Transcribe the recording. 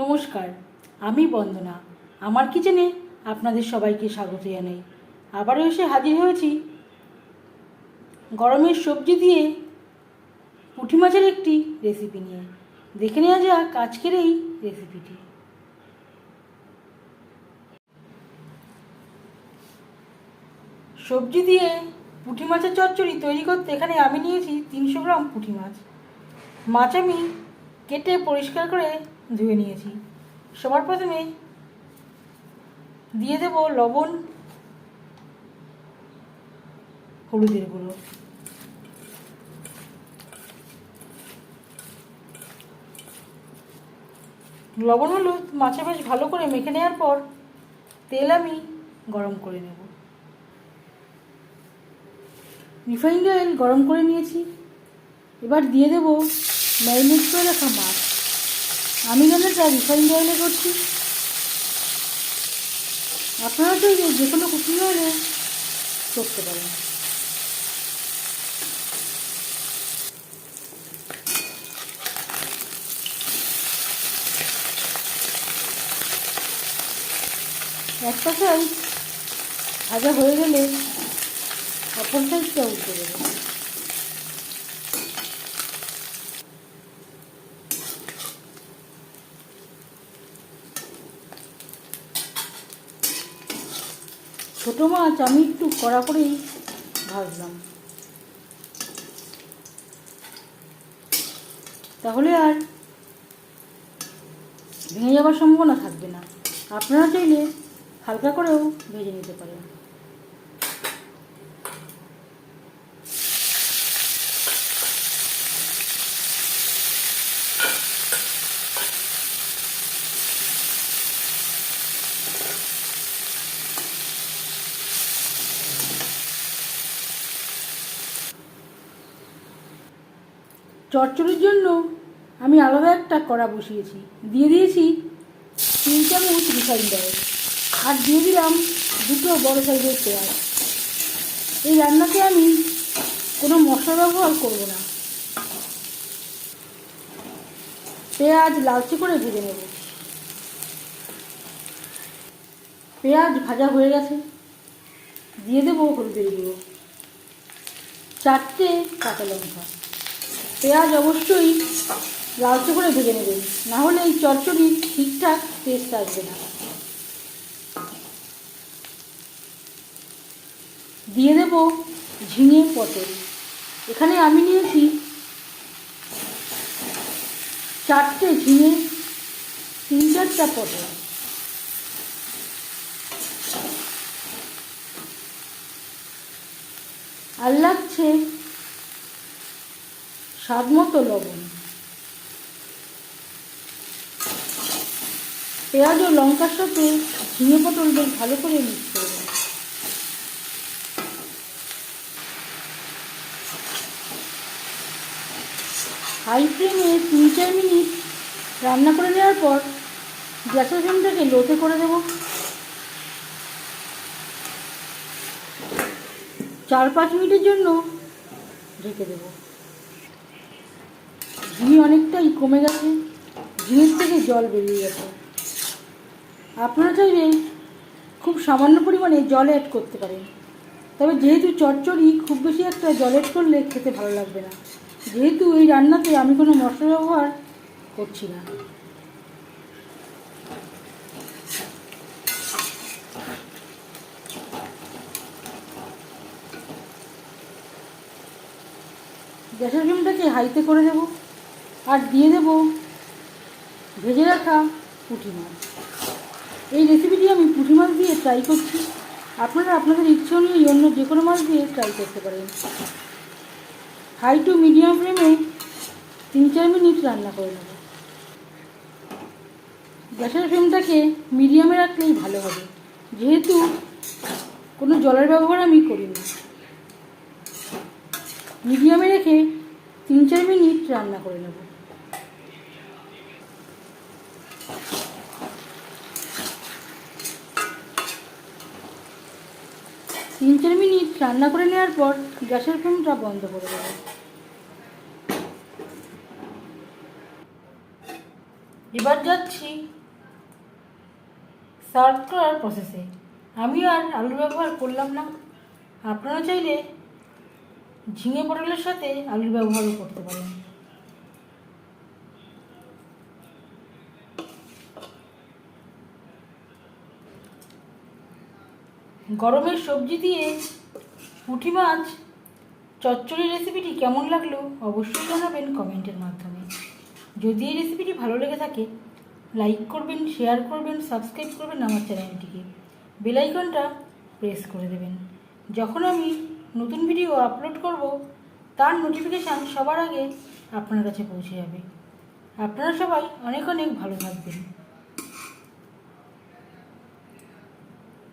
নমস্কার, আমি বন্দনা। আমার কিচেনে আপনাদের সবাইকে স্বাগত জানাই। আবারও এসে হাজির হয়েছি গরমের সবজি দিয়ে পুঁটি মাছের একটি রেসিপি নিয়ে। দেখে নেওয়া যাক আজকের এই রেসিপিটি সবজি দিয়ে পুঁটি মাছের চচ্চড়ি তৈরি করতে এখানে আমি নিয়েছি তিনশো গ্রাম পুঁটি মাছ। মাছ আমি কেটে পরিষ্কার করে ধুয়ে নিয়েছি। সবার প্রথমে দিয়ে দেব লবণ, হলুদের গুঁড়ো। লবণ, হলুদ মাছে বেশ ভালো করে মেখে নেওয়ার পর তেল আমি গরম করে নেব। রিফাইন্ড অয়েল গরম করে নিয়েছি। এবার দিয়ে দেব ম্যারিনেট করে রাখা মাছ। আমি রান্নাটা রিফাইন্ড অয়েলে করছি। আপনারা তো যে কোনো কুকিং অয়েলে করতে পারেন। একটা সাইজ ভাজা হয়ে গেলে অপর সাইজটা উঠে দেবো ছোটো মাছ আমি একটু কড়া করেই ভাজলাম। তাহলে আর ভেঙে যাওয়ার সম্ভাবনা থাকবে না। আপনারা চাইলে হালকা করেও ভেজে নিতে পারেন। চচ্চড়ির জন্য আমি আলাদা একটা কড়া বসিয়েছি। দিয়ে দিয়েছি তিন চামচ রিফাইন্ড অয়েল আর দিয়ে দিলাম দুটো বড় সাইজের পেঁয়াজ। এই রান্নাতে আমি কোনো মশলা ব্যবহার করব না। পেঁয়াজ লালচে করে ভেজে নেব। পেঁয়াজ ভাজা হয়ে গেছে। দিয়ে দেবো হলুদের গুঁড়ো। চারটে কাঁচা লঙ্কা। পেঁয়াজ অবশ্যই লালচে করে ভেজে নেবেন না হলে এই চচ্চড়ির ঠিকঠাক টেস্ট আসবে না। দিয়ে দেব ঝিঙে পটল। এখানে আমি নিয়েছি চারটে ঝিঙে তিন চারটা পটল। আর লাগছে স্বাদ মতো লবণ। পেঁয়াজ ও লঙ্কার সাথে ঝিঙে পটল বেশ ভালো করে মিক্স করে হাই ফ্লেমে তিন চার মিনিট রান্না করে নেওয়ার পর গ্যাসের ফ্লেমটাকে লোতে করে দেব। চার পাঁচ মিনিটের জন্য ঢেকে দেবো। ঝিঙে অনেকটাই কমে গেছে ঝিঙের থেকে জল বেরিয়ে গেছে। আপনারা চাইলে খুব সামান্য পরিমাণে জল অ্যাড করতে পারেন। তবে যেহেতু চচ্চড়ি খুব বেশি একটা জল অ্যাড করলে খেতে ভালো লাগবে না। যেহেতু এই রান্নাতে আমি কোনো মশলা ব্যবহার করছি না। গ্যাসের ফ্লেমটাকে হাইতে করে দেব আর দিয়ে দেব ভেজে রাখা পুঁটি মাছ। এই রেসিপিটি আমি পুঁটি মাছ দিয়ে ট্রাই করছি। আপনারা, আপনাদের ইচ্ছে অনুযায়ী অন্য যে কোনো মাছ দিয়ে ট্রাই করতে পারেন। হাই টু মিডিয়াম ফ্লেমে তিন চার মিনিট রান্না করে নেব। গ্যাসের ফ্লেমটাকে মিডিয়ামে রাখলেই ভালো হবে। যেহেতু কোনো জলের ব্যবহার আমি করি না মিডিয়ামে রেখে তিন চার মিনিট রান্না করে নেব। তিন চার মিনিট রান্না করে নেওয়ার পর গ্যাসের ফ্লেমটা বন্ধ করে দেবো। এবার যাচ্ছি সার্ভ করার প্রসেসে আমি আর আলু ব্যবহার করলাম না। আপনারা চাইলে ঝিঙে পটলের সাথে আলুর ব্যবহারও করতে পারেন। গরমের সবজি দিয়ে পুঁটি মাছ, চচ্চড়ি রেসিপিটি কেমন লাগল অবশ্যই জানাবেন কমেন্টের মাধ্যমে। যদি এই রেসিপিটি ভালো লেগে থাকে লাইক করবেন শেয়ার করবেন সাবস্ক্রাইব করবেন আমার চ্যানেলটিকে বেলাইকনটা প্রেস করে দেবেন। যখন আমি নতুন ভিডিও আপলোড করব, তার নোটিফিকেশান সবার আগে আপনার কাছে পৌঁছে যাবে। আপনারা সবাই অনেক অনেক ভালো থাকবেন।